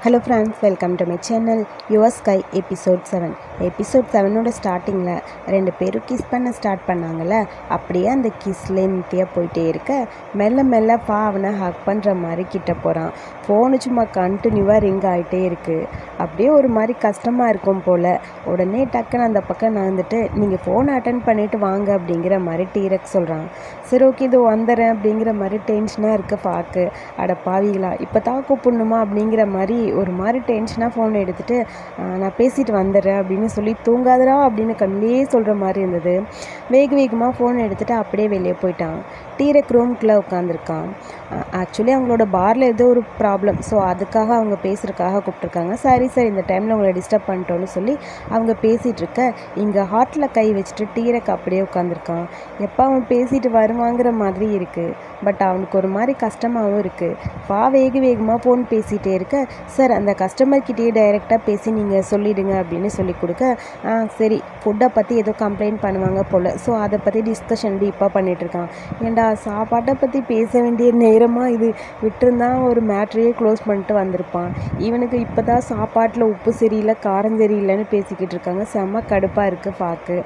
Hello friends welcome to my channel your sky episode seven episode செவனோட ஸ்டார்டிங்கில் ரெண்டு பேரும் kiss பண்ண ஸ்டார்ட் பண்ணாங்கல்ல அப்படியே அந்த கிஸ்லேந்தியாக போயிட்டே இருக்க மெல்ல மெல்ல பா அவனை ஹக் பண்ணுற மாதிரி கிட்ட போகிறான் ஃபோனு சும்மா கண்டினியூவாக ரிங் ஆகிட்டே இருக்குது அப்படியே ஒரு மாதிரி கஷ்டமாக இருக்கும் போல். உடனே டக்குன்னு அந்த பக்கம் நான் வந்துட்டு நீங்கள் ஃபோனை அட்டன் பண்ணிவிட்டு வாங்க அப்படிங்கிற மாதிரி டீரக் சொல்கிறான் சரி ஓகே இது வந்துடுறேன் அப்படிங்கிற மாதிரி டென்ஷனாக இருக்குது பார்க்கு அட பாவிகளா இப்போ தான் கூப்பிடணுமா? அப்படிங்கிற மாதிரி ஒரு மாதிரி டென்ஷனாக ஃபோன் எடுத்துகிட்டு நான் பேசிட்டு வந்துடுறேன் அப்படின்னு சொல்லி தூங்காதரா அப்படின்னு கண்ணிலே சொல்கிற மாதிரி இருந்தது. வேக வேகமாக ஃபோன் எடுத்துகிட்டு அப்படியே வெளியே போயிட்டான். டீரக் ரூம்குள்ளே உட்காந்துருக்கான் ஆக்சுவலி அவங்களோட பாரில் ஏதோ ஒரு ப்ராப்ளம் ஸோ அதுக்காக அவங்க பேசுகிறதுக்காக கூப்பிட்ருக்காங்க சரி சார் இந்த டைமில் உங்களை டிஸ்டர்ப் பண்ணிட்டோன்னு சொல்லி அவங்க பேசிகிட்டு இருக்க இங்கே ஹார்ட்டில் கை வச்சுட்டு டீரக் அப்படியே உட்காந்துருக்கான் எப்போ அவன் பேசிட்டு வருவாங்கிற மாதிரி இருக்குது பட் அவனுக்கு ஒரு மாதிரி கஷ்டமாகவும் இருக்குது பா வேக வேகமாக ஃபோன் பேசிகிட்டே இருக்க. சார் அந்த கஸ்டமர்கிட்டயே டைரெக்டாக பேசி நீங்கள் சொல்லிவிடுங்க அப்படின்னு சொல்லி கொடுக்க ஆ சரி ஃபுட்டை பற்றி ஏதோ கம்ப்ளைண்ட் பண்ணுவாங்க போல். ஸோ அதை பற்றி டிஸ்கஷன் டீப்பாக பண்ணிகிட்ருக்கான் ஏண்டா சாப்பாட்டை பற்றி பேச வேண்டிய நேரமாக இது விட்டுருந்தா ஒரு மேட்ரையே க்ளோஸ் பண்ணிட்டு வந்திருப்பான். இவனுக்கு இப்போ தான் சாப்பாட்டில் உப்பு சரியில்லை காரம் சரியில்லைன்னு பேசிக்கிட்டு இருக்காங்க. செம்ம கடுப்பாக இருக்குது பார்க்கு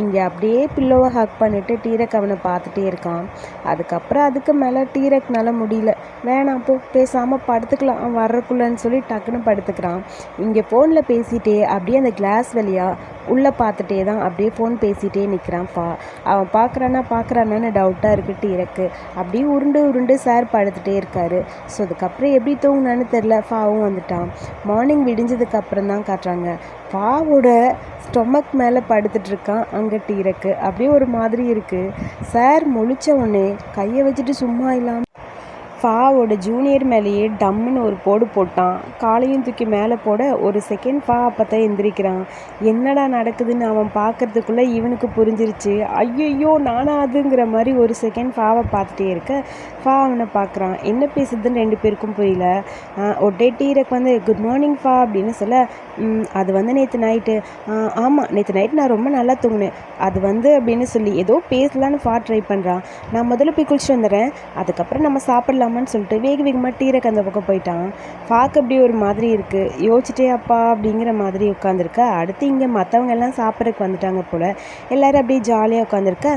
இங்கே அப்படியே பில்லோவை ஹக் பண்ணிவிட்டு டீரக் அவனை பார்த்துட்டே இருக்கான். அதுக்கப்புறம் அதுக்கு மேலே டீரக்னால முடியல. வேணாம் போ பேசாமல் படுத்துக்கலாம். அவன் வர்றக்குள்ளன்னு சொல்லி டக்குன்னு படுத்துக்கிறான். இங்கே ஃபோனில் பேசிகிட்டே அப்படியே அந்த கிளாஸ் வழியாக உள்ளே பார்த்துட்டே தான் அப்படியே ஃபோன் பேசிகிட்டே நிற்கிறான் பா. அவன் பார்க்குறானா பார்க்குறானான்னு டவுட்டாக இருக்குது டீரக்கு அப்படியே உருண்டு உருண்டு சார் படுத்துகிட்டே இருக்காரு. ஸோ அதுக்கப்புறம் எப்படி தூங்கினான்னு தெரில ஃபாவும் வந்துட்டான். மார்னிங் விடிஞ்சதுக்கு அப்புறம் தான் காட்டுறாங்க. ஃபாவோட ஸ்டொமக் மேலே படுத்துட்ருக்கான் அங்கே டீரக்கு அப்படியே ஒரு மாதிரி இருக்குது சார் முழிச்ச உடனே கையை வச்சுட்டு சும்மா இல்லாமல் ஃபாவோட ஜூனியர் மேலேயே டம்முன்னு ஒரு போடு போட்டான். காலையும் தூக்கி மேலே போட ஒரு செகண்ட் ஃபா அப்போ தான் எந்திரிக்கிறான். என்னடா நடக்குதுன்னு அவன் பார்க்கறதுக்குள்ளே இவனுக்கு புரிஞ்சிருச்சு. ஐயையோ நானா அதுங்கிற மாதிரி ஒரு செகண்ட் ஃபாவை பார்த்துட்டே இருக்க ஃபா அவனை பார்க்குறான். என்ன பேசுதுன்னு ரெண்டு பேருக்கும் புரியல. ஒட்டே டீரக் வந்து குட் மார்னிங் ஃபா அப்படின்னு சொல்ல அது வந்து நேற்று நைட்டு ஆமாம் நேற்று நைட் நான் ரொம்ப நல்லா தூங்கினேன். அது வந்து அப்படின்னு சொல்லி ஏதோ பேசலான்னு ஃபா ட்ரை பண்ணுறான் நான் முதல்ல போய் குளிச்சுட்டு வந்துடுறேன். அதுக்கப்புறம் நம்ம சாப்பிட்லாம். சாப்பிட்லாமான்னு சொல்லிட்டு வேக வேகமாக டீரக்கு அந்த பக்கம் போயிட்டான். பார்க்க அப்படியே ஒரு மாதிரி இருக்குது யோசிச்சிட்டே அப்பா அப்படிங்கிற மாதிரி உட்காந்துருக்க அடுத்து இங்கே மற்றவங்க எல்லாம் சாப்பிட்றதுக்கு வந்துட்டாங்க போல். எல்லோரும் அப்படியே ஜாலியாக உட்காந்துருக்க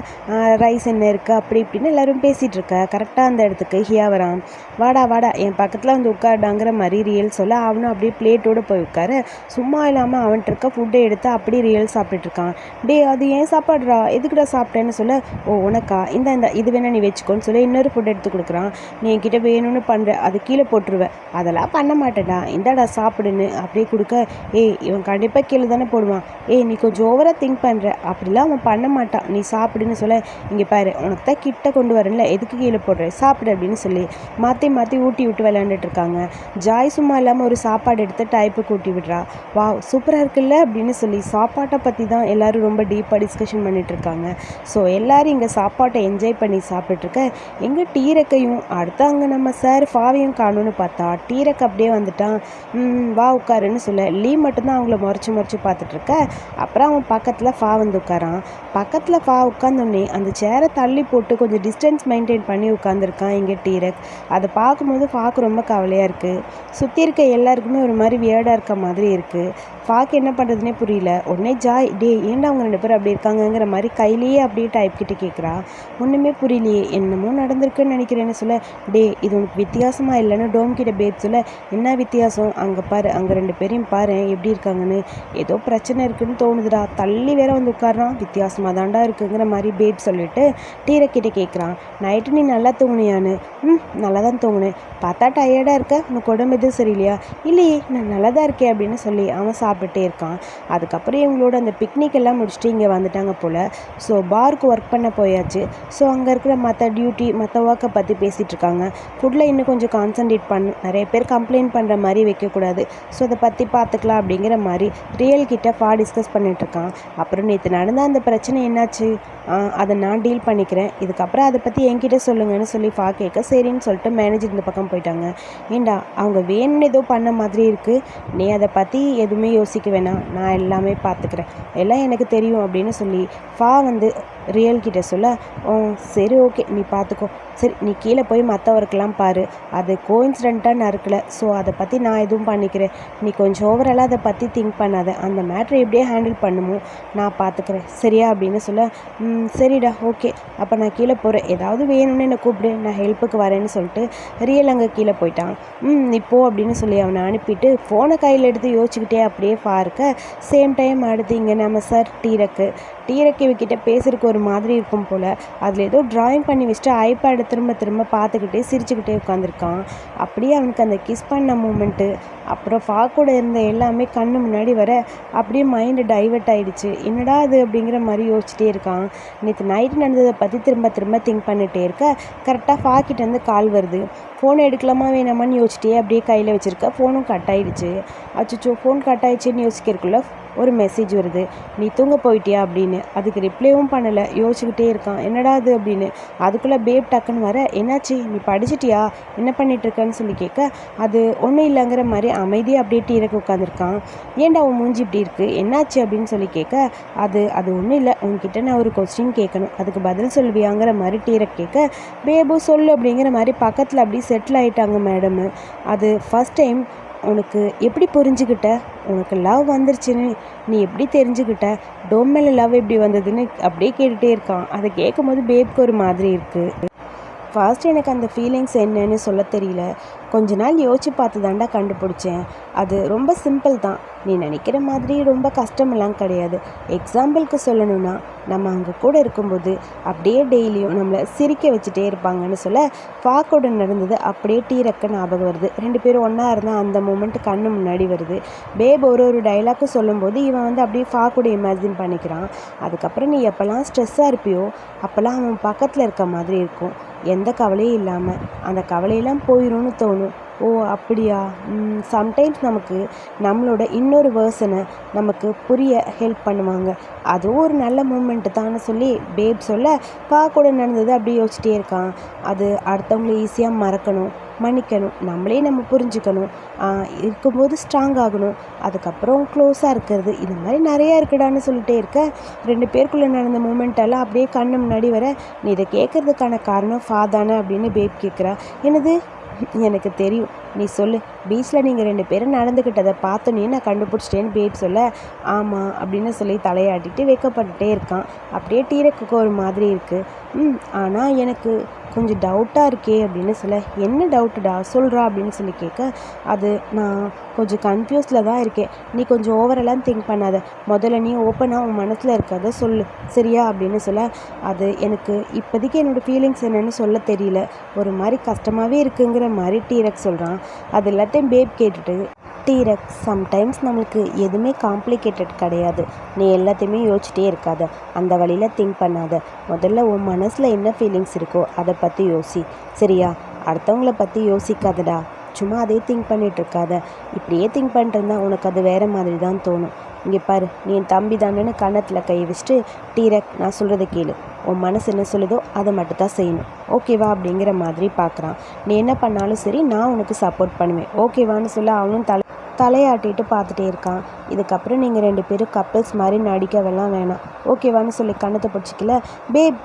ரைஸ் என்ன இருக்குது அப்படி இப்படின்னு எல்லோரும் பேசிகிட்டு இருக்க. கரெக்டாக அந்த இடத்துக்கு ஹியா வரான். வாடா வாடா என் பக்கத்தில் வந்து உட்காடாங்கிற மாதிரி ரியல் சொல்ல அவனும் அப்படியே பிளேட்டோடு போய் உட்காரு. சும்மா இல்லாமல் அவன்கிட்ட இருக்க ஃபுட்டை எடுத்து அப்படியே ரியல் சாப்பிட்டுட்ருக்கான் டே அது ஏன் சாப்பாடுறா? எதுக்குடா சாப்பிட்டேன்னு சொல்ல. ஓ உனக்கா? இந்த இந்த இது வேணா நீ வச்சுக்கோன்னு சொல்லி இன்னொரு ஃபுட் எடுத்து கொடுக்குறான். நீ உன்கிட்ட வேணும்னு பண்ணுற அது கீழே போட்டுருவேன் அதெல்லாம் பண்ண மாட்டேடா. இந்தாடா சாப்பிடுன்னு அப்படியே கொடுக்க ஏய் இவன் கண்டிப்பாக கீழே தானே போடுவான். ஏய் நீ கொஞ்சம் ஓவராக திங்க் பண்ணுற அப்படிலாம் அவன் பண்ண மாட்டான். நீ சாப்பிடுன்னு சொல்ல இங்கே பாரு உனக்கு தான் கிட்ட கொண்டு வரல எதுக்கு கீழே போடுற? சாப்பிடு அப்படின்னு சொல்லி மாற்றி மாற்றி ஊட்டி விட்டு விளையாண்டுட்டு இருக்காங்க. ஜாய் சும்மா இல்லாமல் ஒரு சாப்பாடு எடுத்து டைப்பு கூட்டி விடுறா. வா சூப்பராக இருக்குல்ல? அப்படின்னு சொல்லி சாப்பாட்டை பற்றி தான் எல்லோரும் ரொம்ப டீப்பாக டிஸ்கஷன் பண்ணிகிட்ருக்காங்க ஸோ எல்லோரும் இங்கே சாப்பாட்டை என்ஜாய் பண்ணி சாப்பிட்ருக்க எங்கள் டீரக்கையும் அடுத்த அங்கே நம்ம சார் ஃபாவியும் காணும்னு பார்த்தா டீரக் அப்படியே வந்துட்டான். வா உட்காருன்னு சொல்ல லீ மட்டும்தான் அவங்கள முறைச்சி முறைச்சி பார்த்துட்ருக்க. அப்புறம் அவன் பக்கத்தில் ஃபா வந்து உட்காரான். பக்கத்தில் ஃபா உட்காந்தோடனே அந்த சேரை தள்ளி போட்டு கொஞ்சம் டிஸ்டன்ஸ் மெயின்டைன் பண்ணி உட்காந்துருக்கான் இங்கே டீரக் அதை பார்க்கும்போது ஃபாக்கு ரொம்ப கவலையாக இருக்குது சுற்றி இருக்க எல்லாருக்குமே ஒரு மாதிரி வியர்டாக இருக்க மாதிரி இருக்குது ஃபாக்கு என்ன பண்ணுறதுனே புரியல. உடனே ஜாய் டே ஏன்டா அவங்க ரெண்டு பேரும் அப்படி இருக்காங்கங்கிற மாதிரி கையிலேயே அப்படியே டைப் கிட்ட கேட்குறா ஒன்றுமே புரியலையே. என்னமோ நடந்திருக்குன்னு நினைக்கிறேன்னு சொல்ல டே இது உனக்கு வித்தியாசமாக இல்லைன்னு டோம்கிட்ட பேப் சொல்ல என்ன வித்தியாசம்? அங்கே பாரு அங்கே ரெண்டு பேரையும் பாரு எப்படி இருக்காங்கன்னு. ஏதோ பிரச்சனை இருக்குன்னு தோணுதுடா. தள்ளி வேற வந்து உட்காரான் வித்தியாசமாக தாண்டா இருக்குங்கிற மாதிரி பேப் சொல்லிட்டு டீரக்கிட்ட கேட்குறான் நைட்டு நீ நல்லா தூங்குனியான்னு? ம் நல்லா தான் தூங்குனேன். பார்த்தா டயர்டாக இருக்க? உனக்கு உடம்பு எதுவும் சரியில்லையா? இல்லையே நான் நல்லா தான் இருக்கேன் அப்படின்னு சொல்லி அவன் சாப்பிட்டுட்டே இருக்கான். அதுக்கப்புறம் இவங்களோட அந்த பிக்னிக் எல்லாம் முடிச்சுட்டு இங்கே வந்துட்டாங்க போல். ஸோ பாருக்கு ஒர்க் பண்ண போயாச்சு. ஸோ அங்கே இருக்கிற மற்ற டியூட்டி மற்ற ஒர்க்கை பற்றி பேசிகிட்டு இருக்காங்க. ஃபுட்டில் இன்னும் கொஞ்சம் கான்சன்ட்ரேட் பண்ணு. நிறைய பேர் கம்ப்ளைண்ட் பண்ணுற மாதிரி வைக்கக்கூடாது. ஸோ அதை பற்றி பார்த்துக்கலாம் அப்படிங்கிற மாதிரி ரியல் கிட்ட ஃபா டிஸ்கஸ் பண்ணிகிட்ருக்கான் அப்புறம் நேற்று நடந்த அந்த பிரச்சனை என்னாச்சு? அதை நான் டீல் பண்ணிக்கிறேன். இதுக்கப்புறம் அதை பற்றி என்கிட்ட சொல்லுங்கன்னு சொல்லி ஃபா கேட்க சரின்னு சொல்லிட்டு மேனேஜர் இந்த பக்கம் போயிட்டாங்க. ஏண்டா அவங்க வேணும்னு ஏதோ பண்ண மாதிரி இருக்குது நீ அதை பற்றி எதுவுமே யோசிக்க வேணாம். நான் எல்லாமே பார்த்துக்கிறேன். எல்லாம் எனக்கு தெரியும் அப்படின்னு சொல்லி ஃபா வந்து ரியல் கிட்ட சொல்ல "ஓ சரி ஓகே நீ பார்த்துக்கோ சரி நீ கீழே போய் மற்ற பாரு. அது கோயின்சிடெண்ட்டாக நடக்கல. ஸோ அதை பற்றி நான் எதுவும் பண்ணிக்கிறேன். நீ கொஞ்சம் ஓவராலாக அதை பற்றி திங்க் பண்ணாத. அந்த மேட்ரை எப்படியே ஹேண்டில் பண்ணுமோ நான் பார்த்துக்கிறேன் சரியா? அப்படின்னு சொல்ல "ம், சரிடா ஓகே. அப்போ நான் கீழே போகிறேன் ஏதாவது வேணும்னு என்னை கூப்பிடு. நான் ஹெல்ப்புக்கு வரேன்னு சொல்லிட்டு ரியல் அங்கே கீழே போயிட்டான். ம் நீ போ அப்படின்னு சொல்லி அவனை அனுப்பிட்டு ஃபோனை கையில் எடுத்து யோசிச்சுக்கிட்டே அப்படியே பார்க்க சேம் டைம் அடுத்து இங்கே நம்ம சார் டீரக்கு டீரக்கிவிக்கிட்ட பேசுறதுக்கு ஒரு மாதிரி இருக்கும் போல். அதில் ஏதோ ட்ராயிங் பண்ணி வச்சுட்டு ஐபேடை திரும்ப திரும்ப பார்த்துக்கிட்டே சிரிச்சுக்கிட்டே உட்காந்துருக்கான் அப்படியே அவனுக்கு அந்த கிஸ் பண்ண மூமெண்ட்டு அப்புறம் ஃபாக்கோட இருந்த எல்லாமே கண்ணு முன்னாடி வர அப்படியே மைண்டு டைவர்ட் ஆகிடுச்சு என்னடா அது அப்படிங்கிற மாதிரி யோசிச்சுட்டே இருக்கான். நேற்று நைட்டு நடந்ததை பற்றி திரும்ப திரும்ப திங்க் பண்ணிகிட்டே இருக்க. கரெக்டாக ஃபாக்கிட்டேருந்து கால் வருது. ஃபோன் எடுக்கலாமா வேணாமான்னு யோசிச்சிட்டே அப்படியே கையில் வச்சுருக்க. ஃபோனும் கட் ஆயிடுச்சு. அச்சோ ஃபோன் கட் ஆயிடுச்சுன்னு யோசிக்கிறதுக்குள்ள ஒரு மெசேஜ் வருது. நீ தூங்க போயிட்டியா? அப்படின்னு. அதுக்கு ரிப்ளைவும் பண்ணலை. யோசிச்சுக்கிட்டே இருக்கான். என்னடா அது அப்படின்னு. அதுக்குள்ளே பேப் டக்குன்னு வர என்னாச்சு? நீ படிச்சிட்டியா? என்ன பண்ணிட்டு இருக்கன்னு சொல்லி கேட்க அது ஒன்றும் இல்லைங்கிற மாதிரி அமைதியாக அப்படியே டீரக்கு உட்காந்துருக்கான் ஏன்டா உன் மூஞ்சி இப்படி இருக்குது என்னாச்சு? அப்படின்னு சொல்லி கேட்க அது அது ஒன்றும் இல்லை. உன்கிட்ட நான் ஒரு கொஸ்டின் கேட்கணும். அதுக்கு பதில் சொல்லுவியாங்கிற மாதிரி டீரக் கேட்க பேபு சொல்லு அப்படிங்கிற மாதிரி பக்கத்தில் அப்படியே செட்டில் ஆகிட்டாங்க மேடம் அது ஃபஸ்ட் டைம் உனக்கு எப்படி புரிஞ்சுக்கிட்ட உனக்கு லவ் வந்துருச்சுன்னு நீ எப்படி தெரிஞ்சுக்கிட்ட டோம் மேலே லவ் எப்படி வந்ததுன்னு அப்படியே கேட்டுகிட்டே இருக்கான். அதை கேட்கும்போது பேப்க்கு ஒரு மாதிரி இருக்குது ஃபர்ஸ்ட் எனக்கு அந்த ஃபீலிங்ஸ் என்னன்னு சொல்ல தெரியல. கொஞ்ச நாள் யோசிச்சு பார்த்து தாண்டா கண்டுபிடிச்சேன். அது ரொம்ப சிம்பிள் தான். நீ நினைக்கிற மாதிரி ரொம்ப கஷ்டமெல்லாம் கிடையாது. எக்ஸாம்பிளுக்கு சொல்லணும்னா நம்ம அங்கே கூட இருக்கும்போது அப்படியே டெய்லியும் நம்மளை சிரிக்க வச்சுட்டே இருப்பாங்கன்னு சொல்ல ஃபாக்கோட நடந்தது அப்படியே டீரக்க ஞாபகம் வருது. ரெண்டு பேரும் ஒன்றா இருந்தால் அந்த மூமெண்ட் கண்ணு முன்னாடி வருது. பேப் ஒரு ஒரு டைலாக்கும் சொல்லும்போது இவன் வந்து அப்படியே ஃபாக்கூட இமேஜின் பண்ணிக்கிறான். அதுக்கப்புறம் நீ எப்போல்லாம் ஸ்ட்ரெஸ்ஸாக இருப்பியோ அப்போல்லாம் அவன் பக்கத்தில் இருக்க மாதிரி இருக்கும். எந்த கவலையும் இல்லாமல் அந்த கவலையெல்லாம் போயிடும்னு தோணும். ஓ அப்படியா? சம்டைம்ஸ் நமக்கு நம்மளோட இன்னொரு வேர்சனை நமக்கு புரிய ஹெல்ப் பண்ணுவாங்க. அதுவும் ஒரு நல்ல மூமெண்ட்டு தான் சொல்லி பேப் சொல்ல பா கூட நடந்தது அப்படியே யோசிச்சிட்டே இருக்கான். அது அடுத்தவங்களை ஈஸியாக மறக்கணும் மன்னிக்கணும். நம்மளே நம்ம புரிஞ்சுக்கணும். இருக்கும்போது ஸ்ட்ராங் ஆகணும். அதுக்கப்புறம் க்ளோஸாக இருக்கிறது. இது மாதிரி நிறையா இருக்குடான்னு சொல்லிட்டே இருக்க. ரெண்டு பேருக்குள்ளே நடந்த மூமெண்ட்டெல்லாம் அப்படியே கண்ணு முன்னாடி வர நீ இதை கேட்கறதுக்கான காரணம் ஃபாதானே அப்படின்னு பேப் கேட்குறா என்னது? எனக்கு தெரியும். நீ சொல்லு. பீச்சில் நீங்கள் ரெண்டு பேரும் நடந்துக்கிட்டதை பார்த்தோன்னே நான் கண்டுபிடிச்சிட்டேன்னு பேப் சொல்ல ஆமாம் அப்படின்னு சொல்லி தலையாட்டிட்டு வைக்கப்பட்டுட்டே இருக்கான். அப்படியே டீரக்குக்கு ஒரு மாதிரி இருக்குது ம் ஆனால் எனக்கு கொஞ்சம் டவுட்டாக இருக்கே அப்படின்னு சொல்ல என்ன டவுட்டுடா சொல்கிறா அப்படின்னு சொல்லி கேட்க அது நான் கொஞ்சம் கன்ஃபியூஸில் தான் இருக்கேன். நீ கொஞ்சம் ஓவரெல்லாம் திங்க் பண்ணாத. முதல்ல நீ ஓப்பனாக உன் மனசில் இருக்கிறத சொல்லு. சரியா? அப்படின்னு சொல்ல அது எனக்கு இப்போதைக்கு என்னோடய ஃபீலிங்ஸ் என்னென்னு சொல்ல தெரியல. ஒரு மாதிரி கஷ்டமாகவே இருக்குங்கிற மாதிரி டீரக் சொல்கிறான் அது எல்லாத்தையும் பேப் கேட்டுட்டு டீரக் சம்டைம்ஸ் நம்மளுக்கு எதுவுமே காம்ப்ளிகேட்டட் கிடையாது. நீ எல்லாத்தையுமே யோசிச்சிட்டே இருக்காத. அந்த வழியில் திங்க் பண்ணாத. முதல்ல உன் மனசில் என்ன ஃபீலிங்ஸ் இருக்கோ அதை பற்றி யோசி. சரியா? அடுத்தவங்கள பற்றி யோசிக்காதடா. சும்மா அதே திங்க் பண்ணிட்டு இருக்காத. இப்படியே திங்க் பண்ணிட்டு உனக்கு அது வேறு மாதிரி தான் தோணும். இங்கே பாரு நீ என் தம்பி தானேன்னு கன்னத்தில் கை வச்சுட்டு டீரக் நான் சொல்கிறத கேளு. உன் மனசு என்ன சொல்லுதோ அதை மட்டும் தான் செய்யணும். ஓகேவா அப்படிங்கிற மாதிரி பார்க்குறான் நீ என்ன பண்ணாலும் சரி நான் உனக்கு சப்போர்ட் பண்ணுவேன். ஓகேவான்னு சொல்ல அவனும் தலை தலையாட்டிட்டு பார்த்துட்டே இருக்கான். இதுக்கப்புறம் நீங்கள் ரெண்டு பேரும் கப்பல்ஸ் மாதிரி நடிக்கவெல்லாம் வேணாம். ஓகேவான்னு சொல்லி கண்ணத்தை பிடிச்சிக்கல. பேப்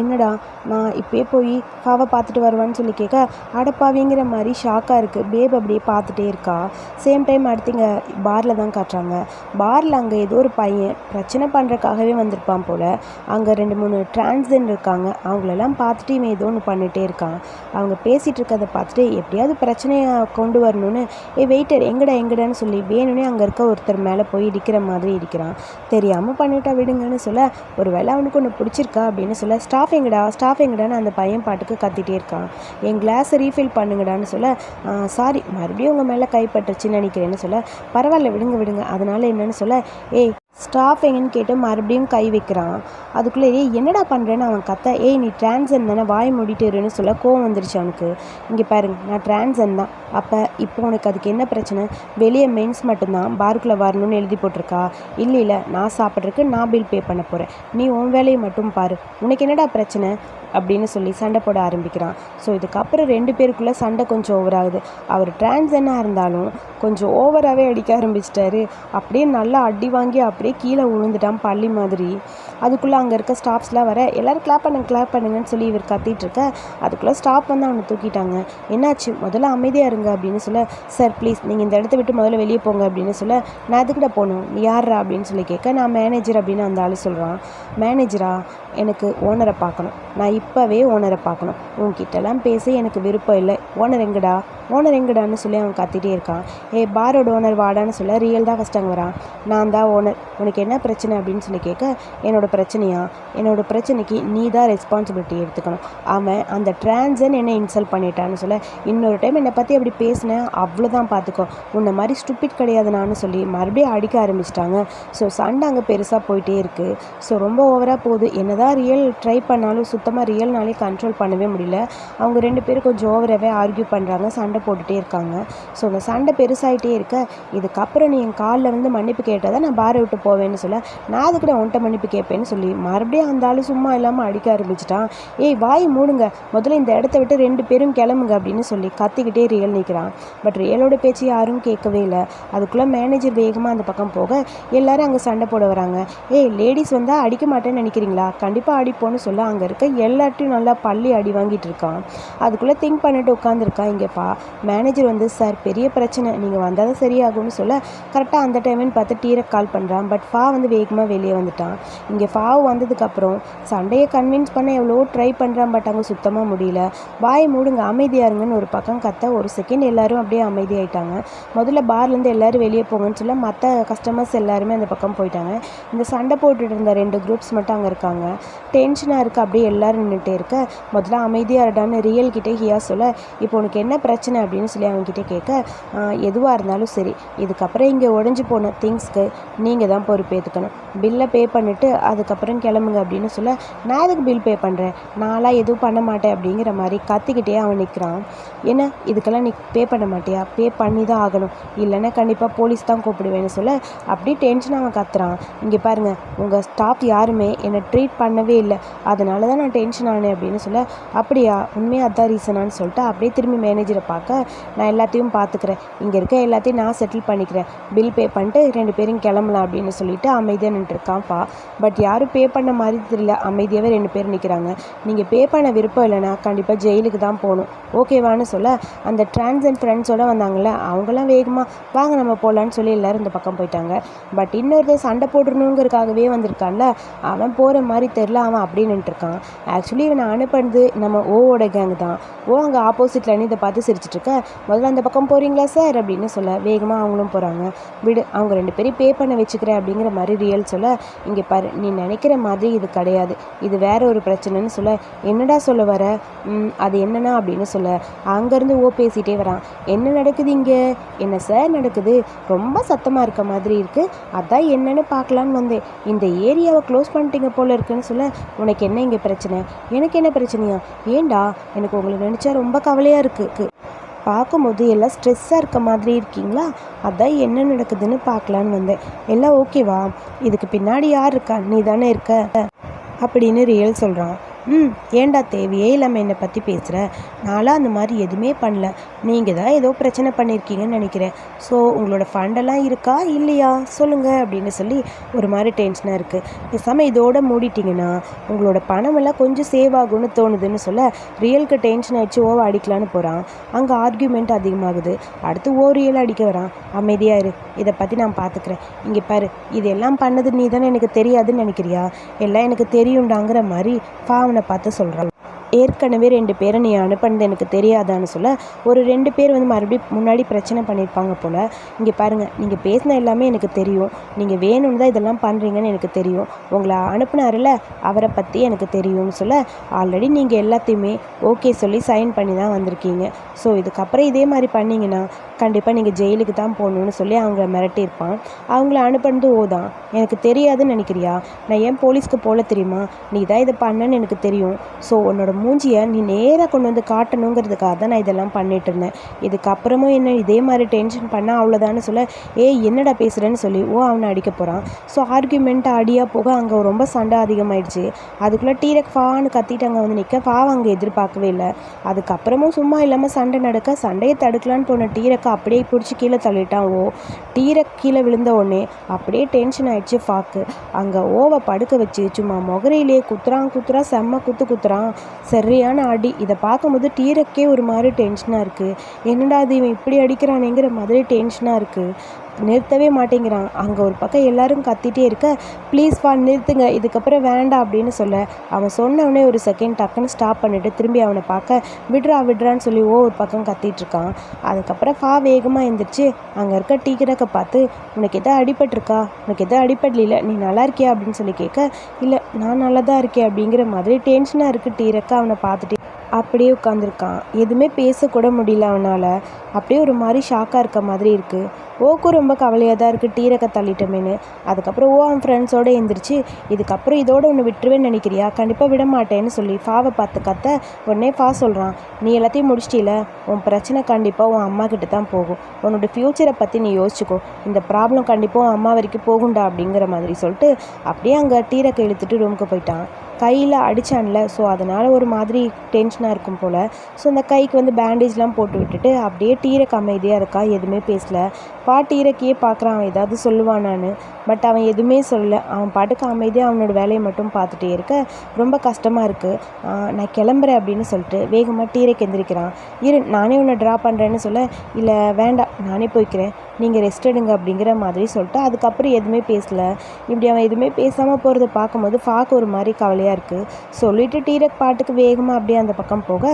என்னடா நான் இப்போயே போய் பாவை பார்த்துட்டு வருவான்னு சொல்லி கேட்க அடப்பாவிங்கிற மாதிரி ஷாக்காக இருக்குது பேப் அப்படியே பார்த்துட்டே இருக்கா. சேம் டைம் அடுத்து இங்கே பாரில் தான் காட்டுறாங்க. பாரில் அங்கே ஏதோ ஒரு பையன் பிரச்சனை பண்ணுறக்காகவே வந்திருப்பான் போல். அங்கே ரெண்டு மூணு டிரான்ஸ்ஜெண்ட் இருக்காங்க. அவங்களெல்லாம் பார்த்துட்டு இவன் ஏதோ ஒன்று பண்ணிகிட்டே இருக்கான். அவங்க பேசிகிட்டு இருக்கதை பார்த்துட்டு எப்படியாவது பிரச்சனையை கொண்டு வரணும்னு ஏ வெயிட்டர் எங்கடா எங்கடான்னு சொல்லி வேணும்னே அங்கே இருக்க ஒருத்தர் மேலே போய் இடிக்கிற மாதிரி இருக்கிறான். தெரியாமல் பண்ணிட்டா விடுங்கன்னு சொல்ல ஒரு வேளை அவனுக்கு ஒன்று பிடிச்சிருக்கா அப்படின்னு சொல்ல ஸ்டாஃப் எங்கடா ஸ்டாஃப் எங்கடான்னு அந்த பையன் பாட்டுக்கு கத்திட்டே இருக்கான். என் கிளாஸை ரீஃபில் பண்ணுங்கடான்னு சொல்ல சாரி மறுபடியும் உங்கள் மேலே கைப்பற்றுச்சுன்னு நினைக்கிறேன்னு சொல்ல பரவாயில்ல விடுங்க விடுங்க அதனால் என்னன்னு சொல்ல ஏய் ஸ்டாஃப் எங்கன்னு கேட்டு மறுபடியும் கை வைக்கிறான். அதுக்குள்ளே ஏய் என்னடா பண்ணுறேன்னு அவன் கத்த. ஏய் நீ டிரான்ஸன் தானே வாய் மூடிட்டுருன்னு சொல்ல கோவம் வந்துருச்சு அவனுக்கு. இங்கே பாருங்க நான் டிரான்ஸன் தான். அப்போ இப்போ உனக்கு அதுக்கு என்ன பிரச்சனை? வெளியே மென்ஸ் மட்டும்தான். பார்க்குள்ளே வரணும்னு எழுதி போட்டிருக்கா? இல்லை இல்லை நான் சாப்பிட்றதுக்கு நான் பில் பே பண்ண போகிறேன் நீ உன் வேலையை மட்டும் பாரு. உனக்கு என்னடா பிரச்சனை? அப்படின்னு சொல்லி சண்டை போட ஆரம்பிக்கிறான். ஸோ இதுக்கப்புறம் ரெண்டு பேருக்குள்ளே சண்டை கொஞ்சம் ஓவர் ஆகுது. அவர் டிரான்ஸனாக இருந்தாலும் கொஞ்சம் ஓவராகவே அடிக்க ஆரம்பிச்சிட்டாரு. அப்படியே நல்லா அடி வாங்கி அப்படியே கீழே விழுந்துட்டான் பள்ளி மாதிரி. அதுக்குள்ளே அங்கே இருக்க ஸ்டாஃப்ஸ்லாம் வர எல்லோரும் கிளாப் பண்ணுங்க கிளாப் பண்ணுங்கன்னு சொல்லி இவர் கத்திட்டு இருக்க அதுக்குள்ளே ஸ்டாப் வந்து அவனை தூக்கிட்டாங்க. என்னாச்சு? முதல்ல அமைதியாக இருங்க அப்படின்னு சொல்ல சார் ப்ளீஸ் நீங்கள் இந்த இடத்த விட்டு முதல்ல வெளியே போங்க அப்படின்னு சொல்ல நான் அதுக்கிட்ட போகணும். நீ யாரா அப்படின்னு சொல்லி கேட்க நான் மேனேஜர் அப்படின்னு அந்த ஆள் சொல்கிறான் மேனேஜரா எனக்கு ஓனரை பார்க்கணும். நான் இப்போவே ஓனரை பார்க்கணும். உன்கிட்டலாம் பேச எனக்கு விருப்பம் இல்லை. ஓனர் எங்கடா? ஓனர் எங்கடான்னு சொல்லி அவன் கத்திட்டே இருக்கான். ஏ பாரோட ஓனர் வாடான்னு சொல்ல ரியல் தான் ஃபஸ்ட் அங்கே வரான். நான் தான் ஓனர். உனக்கு என்ன பிரச்சனை அப்படின்னு சொல்லி கேட்க என்னோட பிரச்சனையா? என்னோட பிரச்சனைக்கு நீ தான் ரெஸ்பான்சிபிலிட்டி எடுத்துக்கணும். அவன் அந்த டிரான்ஸன் என்ன இன்சல்ட் பண்ணிட்டான்னு சொல்ல இன்னொரு டைம் என்னை பற்றி அப்படி பேசினேன் அவ்வளோதான் பார்த்துக்கோ உன்னை மாதிரி ஸ்டூப்பிட் கிடையாது நான் சொல்லி மறுபடியும் அடிக்க ஆரம்பிச்சிட்டாங்க. ஸோ சண்டை அங்கே பெருசாக போயிட்டே இருக்குது ஸோ ரொம்ப ஓவராக போகுது. என்ன தான் ரியல் ட்ரை பண்ணாலும் சுத்தமாக ரியல்னாலே கண்ட்ரோல் பண்ணவே முடியல. அவங்க ரெண்டு பேரும் கொஞ்சம் ஓவராகவே ஆர்கியூ பண்ணுறாங்க சண்டை போட்டுகிட்டே இருக்காங்க. ஸோ அந்த சண்டை பெருசாகிட்டே இருக்க இதுக்கப்புறம் நீ என் காலில் வந்து மன்னிப்பு கேட்டால் தான் நான் பாரை விட்டு போவேன்னு சொல்ல நான் அதுக்கிட்ட நான் உன்ட்ட மன்னிப்பு கேட்பேன்னு சொல்லி மறுபடியும் அந்த ஆள் சும்மா இல்லாமல் அடிக்க ஆரம்பிச்சிட்டான். ஏய் வாய் மூடுங்க முதல்ல இந்த இடத்த விட்டு ரெண்டு பேரும் கிளம்புங்க அப்படின்னு சொல்லி கத்திக்கிட்டே ரியல் நிற்கிறான் பட் ரியலோட பேச்சு யாரும் கேட்கவே இல்லை. அதுக்குள்ளே மேனேஜர் வேகமாக அந்த பக்கம் போக எல்லாரும் அங்கே சண்டை போட வராங்க. ஏய் லேடிஸ் வந்தால் அடிக்க மாட்டேன்னு நினைக்கிறீங்களா? கண்டிப்பாக அடிப்போன்னு சொல்ல அங்கே இருக்க எல்லார்ட்டையும் நல்லா பள்ளி அடி வாங்கிட்டு இருக்கான். அதுக்குள்ளே திங்க் பண்ணிட்டு உட்காந்துருக்கான் இங்கே பா மேனேஜர் வந்து சார் பெரிய பிரச்சனை. நீங்கள் வந்தால் தான் சரியாகும்னு சொல்ல கரெக்டாக அந்த டைம்னு பார்த்து டீரை கால் பண்ணுறான் பட் ஃபா வந்து வேகமாக வெளியே வந்துட்டான். இங்கே ஃபாவ் வந்ததுக்கப்புறம் சண்டையை கன்வின்ஸ் பண்ண எவ்வளோ ட்ரை பண்ணுறான் பட் அங்கே சுத்தமாக முடியல. வாய் மூடுங்க அமைதியாக இருங்கன்னு ஒரு பக்கம் கத்த ஒரு செகண்ட் எல்லோரும் அப்படியே அமைதியாயிட்டாங்க. முதல்ல பார்லேருந்து எல்லோரும் வெளியே போங்கன்னு சொல்ல மற்ற கஸ்டமர்ஸ் எல்லாருமே அந்த பக்கம் போயிட்டாங்க. இந்த சண்டை போட்டுட்டு இருந்த ரெண்டு குரூப்ஸ் மட்டும் அங்கே இருக்காங்க. டென்ஷனாக இருக்குது அப்படியே எல்லோரும் நின்றுட்டே இருக்க. முதல்ல அமைதியாக இருடான்னு ரியல் கிட்டே ஹியா சொல்ல இப்போ உனக்கு என்ன பிரச்சனை? அப்படின்னு சொல்லி அவங்ககிட்ட கேட்க எதுவாக இருந்தாலும் சரி. இதுக்கப்புறம் இங்கே உடஞ்சி போன திங்ஸ்க்கு நீங்கள் தான் பொறுப்பேற்றுக்கணும் பில்லை பே பண்ணிவிட்டு அதுக்கப்புறம் கிளம்புங்க அப்படின்னு சொல்ல நான் எதுக்கு பில் பே பண்ணுறேன் நான்லாம் எதுவும் பண்ண மாட்டேன் அப்படிங்கிற மாதிரி கத்திக்கிட்டே அவன் நிற்கிறான் என்ன? இதுக்கெல்லாம் நீ பே பண்ண மாட்டியா? பே பண்ணி தான் ஆகணும். இல்லைன்னா கண்டிப்பாக போலீஸ் தான் கூப்பிடுவேன்னு சொல்ல அப்படியே டென்ஷன் அவன் கத்துறான். இங்கே பாருங்கள் உங்கள் ஸ்டாஃப் யாருமே என்னை ட்ரீட் பண்ணவே இல்லை. அதனால தான் நான் டென்ஷன் ஆனேன் அப்படின்னு சொல்ல அப்படியா உண்மையாக அதான் ரீசனான்னு சொல்லிட்டு அப்படியே திரும்பி மேனேஜரை பார்க்க நான் எல்லாத்தையும் பார்த்துக்கிறேன். இங்கே இருக்க எல்லாத்தையும் நான் செட்டில் பண்ணிக்கிறேன். பில் பே பண்ணிட்டு ரெண்டு பேரும் கிளம்பலாம் அப்படின்னு சொல்லிட்டு அமைதியாக நின்றுருக்கான்ப்பா பட் யாரும் பே பண்ண மாதிரி தெரியல. அமைதியாகவே ரெண்டு பேர் நிற்கிறாங்க நீங்கள் பே பண்ண விருப்பம் இல்லைன்னா கண்டிப்பாக ஜெயிலுக்கு தான் போகணும். ஓகேவான்னு சொல்ல அந்த ட்ரான்ஸ் அண்ட் ஃப்ரெண்ட்ஸோட வந்தாங்கள்ல அவங்களாம் வேகமாக வாங்க நம்ம போகலான்னு சொல்லி எல்லோரும் இந்த பக்கம் போயிட்டாங்க. பட் இன்னொருத்தர் சண்டை போடணுங்கிறதுக்காகவே வந்திருக்கான்ல அவன் போகிற மாதிரி தெரில அவன் அப்படியே நின்றுருக்கான் ஆக்சுவலி இவனை அனுப்பினது நம்ம ஓவோட கேங் தான். ஓ அங்கே ஆப்போசிட்டில் இதை பார்த்து சிரிச்சிட்ருக்கேன் முதல்ல அந்த பக்கம் போகிறீங்களா சார் அப்படின்னு சொல்ல வேகமாக அவங்களும் போகிறாங்க விடு அவங்க ரெண்டு பேரும் பே பண்ண வச்சுக்கிறேன் அப்படிங்கிற மாதிரி ரியல் சொல்ல இங்கே பாரு நீ நினைக்கிற மாதிரி இது கிடையாது. இது வேற ஒரு பிரச்சனைன்னு சொல்ல என்னடா சொல்ல வர? அது என்னன்னா அப்படின்னு சொல்ல அங்கேருந்து ஓ பேசிகிட்டே வரான். என்ன நடக்குது இங்கே? என்ன சார் நடக்குது? ரொம்ப சத்தமாக இருக்க மாதிரி இருக்குது அதான் என்னன்னு பார்க்கலான்னு வந்தேன். இந்த ஏரியாவை க்ளோஸ் பண்ணிட்டீங்க போல இருக்குன்னு சொல்ல உனக்கு என்ன இங்கே பிரச்சனை? எனக்கு என்ன பிரச்சனையா? ஏண்டா? எனக்கு உங்களை நினச்சா ரொம்ப கவலையாக இருக்குது பார்க்கும்போது எல்லாம் ஸ்ட்ரெஸ்ஸாக இருக்க மாதிரி இருக்கீங்களா? அதான் என்ன நடக்குதுன்னு பார்க்கலான்னு வந்தேன். எல்லாம் ஓகேவா? இதுக்கு பின்னாடி யார் இருக்கா? நீ தானே இருக்க? அப்படின்னு ரியல் சொல்கிறான் ம் ஏன்டா தேவையே இல்லாமல் என்னை பற்றி பேசுகிற நான்லாம் அந்த மாதிரி எதுவுமே பண்ணல. நீங்கள் தான் ஏதோ பிரச்சனை பண்ணியிருக்கீங்கன்னு நினைக்கிறேன். ஸோ உங்களோட ஃபண்டெல்லாம் இருக்கா? இல்லையா? சொல்லுங்கள் அப்படின்னு சொல்லி ஒரு மாதிரி டென்ஷனாக இருக்குது பேசாமல் இதோட மூடிட்டிங்கன்னா உங்களோட பணமெல்லாம் கொஞ்சம் சேவ் ஆகும்னு தோணுதுன்னு சொல்ல ரியலுக்கு டென்ஷன் ஆகிடுச்சு ஓவ அடிக்கலான்னு போகிறான் அங்கே ஆர்கியூமெண்ட் அதிகமாகுது. அடுத்து ஓ ரியல் அடிக்க வரான். அமைதியாக இரு. இதை பற்றி நான் பார்த்துக்கிறேன் இங்கே பாரு இதெல்லாம் பண்ணது நீ தானே எனக்கு தெரியாதுன்னு நினைக்கிறியா? எல்லாம் எனக்கு தெரியுண்டாங்கிற மாதிரி பாவனை பார்த்து சொல்கிறான் ஏற்கனவே ரெண்டு பேரை நீ அனுப்பினது எனக்கு தெரியாதான்னு சொல்ல ஒரு ரெண்டு பேர் வந்து மறுபடியும் முன்னாடி பிரச்சனை பண்ணியிருப்பாங்க போல். இங்கே பாருங்கள் நீங்கள் பேசின எல்லாமே எனக்கு தெரியும். நீங்கள் வேணும்னு தான் இதெல்லாம் பண்ணுறீங்கன்னு எனக்கு தெரியும். உங்களை அனுப்புனாருல அவரை பற்றி எனக்கு தெரியும்னு சொல்ல ஆல்ரெடி நீங்கள் எல்லாத்தையுமே ஓகே சொல்லி சைன் பண்ணி தான் வந்திருக்கீங்க. ஸோ இதுக்கப்புறம் இதே மாதிரி பண்ணிங்கன்னா கண்டிப்பாக நீங்கள் ஜெயிலுக்கு தான் போகணுன்னு சொல்லி அவங்கள மிரட்டியிருப்பான். அவங்கள அனுப்புனது ஓ தான். எனக்கு தெரியாதுன்னு நினைக்கிறியா? நான் ஏன் போலீஸ்க்கு போகல தெரியுமா? நீ தான் இதை பண்ணன்னு எனக்கு தெரியும். ஸோ உன்னோட மூஞ்சியை நீ நேராக கொண்டு வந்து காட்டணுங்கிறதுக்காக தான் நான் இதெல்லாம் பண்ணிட்டு இருந்தேன். இதுக்கப்புறமும் என்ன இதே மாதிரி டென்ஷன் பண்ணால் அவ்வளோதான்னு சொல்ல ஏ என்னடா பேசுகிறேன்னு சொல்லி ஓ அவனை அடிக்க போகிறான் ஸோ ஆர்கியூமெண்ட் அடியாக போக அங்கே ரொம்ப சண்டை அதிகமாயிடுச்சு. அதுக்குள்ளே டீரக் ஃபான்னு கத்திட்டு அங்கே வந்து நிற்க ஃபாவை அங்கே எதிர்பார்க்கவே இல்லை. அதுக்கப்புறமும் சும்மா இல்லாமல் சண்டை நடக்க சண்டையை தடுக்கலான்னு போன ஃபாக்கு அப்படியே பிடிச்சி கீழே தள்ளிட்டான். ஓ டீரக் கீழே விழுந்த உடனே அப்படியே டென்ஷன் ஆயிடுச்சு ஃபாக்கு அங்கே ஓவை படுக்க வச்சு சும்மா முகரையிலே குத்துறான் குத்துறான் செம்ம குத்து குத்துறான். சரியான அடி. இதை பார்க்கும்போது டீரக்கே ஒரு மாதிரி டென்ஷனாக இருக்குது என்னடா அது இவன் இப்படி அடிக்கிறானேங்கிற மாதிரி டென்ஷனாக இருக்குது நிறுத்தவே மாட்டேங்கிறான். அங்கே ஒரு பக்கம் எல்லாரும் கத்திட்டே இருக்க ப்ளீஸ் பா நிறுத்துங்க. இதுக்கப்புறம் வேண்டாம் அப்படின்னு சொல்ல அவன் சொன்னவனே ஒரு செகண்ட் டக்குன்னு ஸ்டாப் பண்ணிட்டு திரும்பி அவனை பார்க்க விட்றா விட்றான்னு சொல்லி ஓ ஒரு பக்கம் கத்திட்டு இருக்கான். அதுக்கப்புறம் ஃபா வேகமாக எழுந்திரிச்சு அங்கே இருக்க டீ கிடக்க பார்த்து உனக்கு எதாவது அடிபட்டிருக்கா? உனக்கு எதாவது அடிபடல நீ நல்லா இருக்கியா? அப்படின்னு சொல்லி கேட்க இல்லை நான் நல்லா தான் இருக்கேன் அப்படிங்கிற மாதிரி டென்ஷனாக இருக்குது டீ ரக்கா அவனை பார்த்துட்டு. அப்படியே உட்காந்துருக்கான் எதுவுமே பேசக்கூட முடியல அவனால். அப்படியே ஒரு மாதிரி ஷாக்காக இருக்க மாதிரி இருக்குது ஓக்கும் ரொம்ப கவலையாக தான் இருக்குது டீரக்க தள்ளிட்டோமேனு அதுக்கப்புறம் ஓ அவன் ஃப்ரெண்ட்ஸோடு எழுந்திரிச்சு இதுக்கப்புறம் இதோட ஒன்று விட்டுருவேன்னு நினைக்கிறியா? கண்டிப்பாக விட மாட்டேன்னு சொல்லி ஃபாவை பார்த்து கத்த உடனே ஃபா சொல்கிறான் நீ எல்லாத்தையும் முடிச்சிட்டில? உன் பிரச்சனை கண்டிப்பாக உன் அம்மா கிட்ட தான் போகும். உன்னோட ஃப்யூச்சரை பற்றி நீ யோசிச்சுக்கோ. இந்த ப்ராப்ளம் கண்டிப்பாக உன் அம்மா வரைக்கும் போகும்டா அப்படிங்கிற மாதிரி சொல்லிட்டு அப்படியே அங்கே டீரக்கை இழுத்துட்டு ரூமுக்கு போயிட்டான். கையில் அடித்தான்ல ஸோ அதனால் ஒரு மாதிரி டென்ஷனாக இருக்கும் போல். ஸோ அந்த கைக்கு வந்து பேண்டேஜ்லாம் போட்டு விட்டுட்டு அப்படியே டீரக் அமைதியாக இருக்கா? எதுவுமே பேசல. பாட்டு இறக்கியே பார்க்குறான் அவன். ஏதாவது சொல்லுவானான்னு பட் அவன் எதுவுமே சொல்லலை. அவன் பாட்டுக்கு அமைதியாக அவனோட வேலையை மட்டும் பார்த்துட்டே இருக்க. ரொம்ப கஷ்டமாக இருக்குது நான் கிளம்புறேன் அப்படின்னு சொல்லிட்டு வேகமாக டீரக் கெந்திரிக்கிறான் இரு நானே உன்னை ட்ரா பண்ணுறேன்னு சொல்ல. இல்லை வேண்டாம். நானே போய்க்கிறேன். நீங்கள் ரெஸ்ட் எடுங்க அப்படிங்கிற மாதிரி சொல்லிட்டு அதுக்கப்புறம் எதுவுமே பேசலை. இப்படி அவன் எதுவுமே பேசாமல் போகிறத பார்க்கும்போது ஃபாக்கு ஒரு மாதிரி கவலையாக இருக்குது சொல்லிட்டு டீரக் பாட்டுக்கு வேகமாக அப்படியே அந்த பக்கம் போக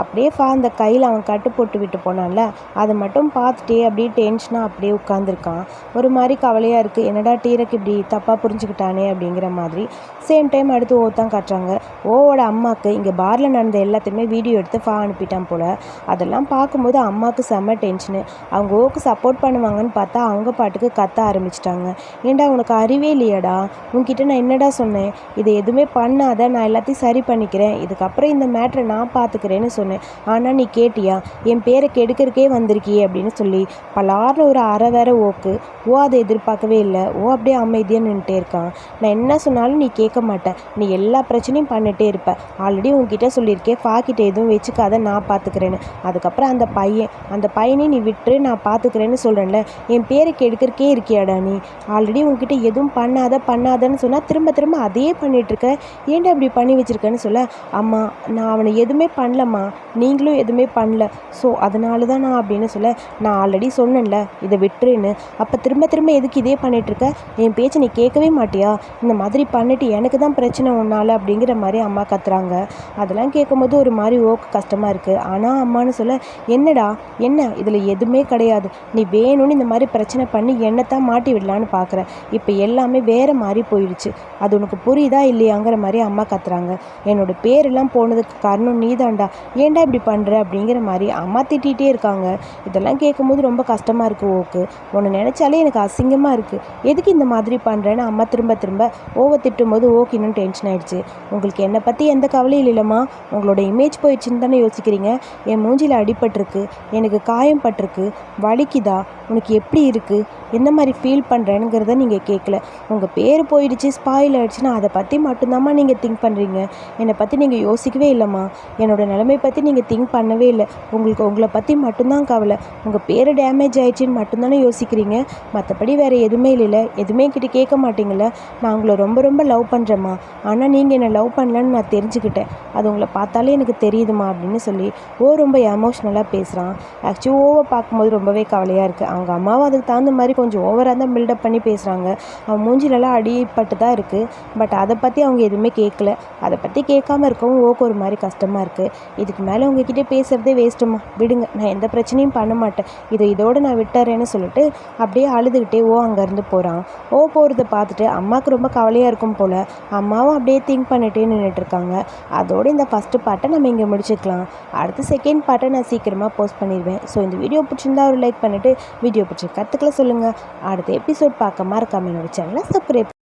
அப்படியே ஃபா அந்த கையில் அவன் கட்டு போட்டு விட்டு போனான்ல. அதை மட்டும் பார்த்துட்டே அப்படியே டென்ஷனாக அப்படியே உட்காந்துருக்கான் ஒரு மாதிரி கவலையாக இருக்குது என்னடா டீரக் இப்படி தப்பாக புரிஞ்சுக்கிட்டானே அப்படிங்கிற மாதிரி. சேம் டைம் அடுத்து ஓ தான் காட்டுறாங்க. ஓவோட அம்மாவுக்கு இங்கே பாரில் நடந்த எல்லாத்தையுமே வீடியோ எடுத்து ஃபா அனுப்பிட்டான் போல். அதெல்லாம் பார்க்கும்போது அம்மாவுக்கு செம்ம டென்ஷனு அவங்க ஓக்கு சப்போர்ட் பண்ணுவாங்கன்னு பார்த்தா அவங்க பாட்டுக்கு கத்த ஆரம்பிச்சிட்டாங்க. ஏன்டா உனக்கு அறிவே இல்லையாடா? உன்கிட்ட நான் என்னடா சொன்னேன்? இதை எதுவுமே பண்ணாத. நான் எல்லாத்தையும் சரி பண்ணிக்கிறேன். இதுக்கப்புறம் இந்த மேட்ரை நான் பார்த்துக்கிறேன்னு சொன்னேன். ஆனால் நீ கேட்டியா? என் பேரை கெடுக்கிறக்கே வந்திருக்கியே அப்படின்னு சொல்லி. பலார்னு ஒரு அற வேற ஓக்கு. ஓ அதை எதிர்பார்க்கவே இல்லை. ஓ அப்படியே அமைதியாக நின்றுட்டே இருக்கான். நான் என்ன சொன்னாலும் நீ கேட்க மாட்டேன் நீ எல்லா பிரச்சனையும் பண்ணிட்டே இருப்ப. ஆல்ரெடி உங்ககிட்ட சொல்லியிருக்கேன். ஃபாக்கிட்ட எதுவும் வச்சுக்காத நான் பார்த்துக்கிறேன்னு. அதுக்கப்புறம் அந்த பையன் அந்த பையனை நீ விட்டு நான் பார்த்துக்கிறேன்னு சொல்கிறேன்ல என் பேரை கெடுக்கிறக்கே இருக்கியாடா நீ? ஆல்ரெடி உங்ககிட்ட எதுவும் பண்ணாத பண்ணாதன்னு சொன்னால் திரும்ப திரும்ப அதையே பண்ணிகிட்ருக்க ஏன்டா இப்படி பண்ணி வச்சுருக்கேன்னு சொல்ல? அம்மா நான் அவனை எதுவுமே பண்ணலம்மா. நீங்களும் எதுவுமே பண்ணல. ஸோ அதனால தான் நான் அப்படின்னு சொல்ல நான் ஆல்ரெடி சொன்னேன்ல. இதை விட்டுருன்னு. அப்போ திரும்ப திரும்ப எதுக்கு இதே பண்ணிகிட்ருக்க என் பேச்சை நீ கேட்கவே மாட்டியா? இந்த மாதிரி பண்ணிட்டு எனக்கு தான் பிரச்சனை உன்னால் அப்படிங்கிற மாதிரி அம்மா கத்துறாங்க. அதெல்லாம் கேட்கும்போது ஒரு மாதிரி ஓக்கு கஷ்டமாக இருக்குது ஆனால் அம்மான்னு சொல்ல என்னடா? என்ன? இதில் எதுவுமே கிடையாது. நீ வேணும்னு இந்த மாதிரி பிரச்சனை பண்ணி என்னத்தான் மாட்டி விடலான்னு பார்க்குற இப்போ எல்லாமே வேறு மாதிரி போயிடுச்சு. அது உனக்கு புரியுதா இல்லையாங்கிற மாதிரி அம்மா கத்துறாங்க. என்னோட பேரெல்லாம் போனதுக்கு காரணம் நீதான்டா. ஏன்டா இப்படி பண்ணுற அப்படிங்கிற மாதிரி அம்மா திட்டிகிட்டே இருக்காங்க. இதெல்லாம் கேட்கும்போது ரொம்ப கஷ்டமாக இருக்குது ஓக்கு உன்னை நினச்சாலே எனக்கு அசிங்கமாக இருக்குது எதுக்கு இந்த மாதிரி பண்ணுறேன்னு அம்மா திரும்ப திரும்ப ஓவை திட்டும் போது ஓக்கு இன்னும் டென்ஷன் ஆகிடுச்சு உங்களுக்கு என்னை பற்றி எந்த கவலையும் இல்லைம்மா. உங்களோட இமேஜ் போயிடுச்சுன்னு தானே யோசிக்கிறீங்க? என் மூஞ்சியில் அடிபட்டிருக்கு. எனக்கு காயம் பட்டிருக்கு. வலிக்குதா? உனக்கு எப்படி இருக்குது எந்த மாதிரி ஃபீல் பண்ணுறேனுங்கிறத நீங்கள் கேட்கல உங்கள் பேர் போயிடுச்சு ஸ்பாயில் ஆயிடுச்சுன்னா அதை பற்றி மட்டும்தாம்மா நீங்கள் திங்க் பண்ணுறீங்க என்னை பற்றி நீங்கள் யோசிக்கவே இல்லைம்மா. என்னோட நிலைமை பற்றி நீங்கள் திங்க் பண்ணவே இல்லை. உங்களுக்கு உங்களை பற்றி மட்டும்தான் கவலை. உங்கள் பேர் டேமேஜ் ஆயிடுச்சுன்னு மட்டும்தானே யோசிக்கிறீங்க? மற்றபடி வேறு எதுவுமே இல்லைல்ல. எதுவுமே கிட்ட கேட்க மாட்டீங்கள நான் உங்களை ரொம்ப ரொம்ப லவ் பண்ணுறேம்மா ஆனால் நீங்கள் என்னை லவ் பண்ணலன்னு நான் தெரிஞ்சுக்கிட்டேன். அது உங்களை பார்த்தாலே எனக்கு தெரியுதுமா அப்படின்னு சொல்லி ஓ ரொம்ப எமோஷ்னலாக பேசுகிறான் ஆக்சுவலி ஓவை பார்க்கும்போது ரொம்பவே கவலையாக இருக்குது அவங்க அம்மாவும் அதுக்கு தகுந்த மாதிரி கொஞ்சம் ஓவராக தான் பில்டப் பண்ணி பேசுகிறாங்க அவன் மூஞ்சிலலாம் அடிப்பட்டு தான் இருக்குது பட் அதை பற்றி அவங்க எதுவுமே கேட்கல அதை பற்றி கேட்காம இருக்கவும் ஓக்கு ஒரு மாதிரி கஷ்டமாக இருக்குது இதுக்கு மேலே உங்ககிட்ட பேசுகிறதே வேஸ்ட்டுமா விடுங்க. நான் எந்த பிரச்சனையும் பண்ண மாட்டேன். இதை இதோடு நான் விட்டுறேன்னு சொல்லிட்டு அப்படியே அழுதுகிட்டே ஓ அங்கேருந்து போகிறான். ஓ போகிறத பார்த்துட்டு அம்மாவுக்கு ரொம்ப கவலையாக இருக்கும் போல். அம்மாவும் அப்படியே திங்க் பண்ணிட்டே நின்றுட்டுருக்காங்க அதோடு இந்த ஃபஸ்ட்டு பாட்டை நம்ம இங்கே முடிச்சுக்கலாம். அடுத்து செகண்ட் பாட்டை நான் சீக்கிரமாக போஸ்ட் பண்ணிடுவேன். ஸோ இந்த வீடியோ பிடிச்சிருந்தா ஒரு லைக் பண்ணிவிட்டு வீடியோ பிடிச்சி கற்றுக்கல சொல்லுங்கள் அடுத்த எபிசோட் பார்க்க மறக்காம என்னோடய சேனலை சப்ஸ்கிரைப்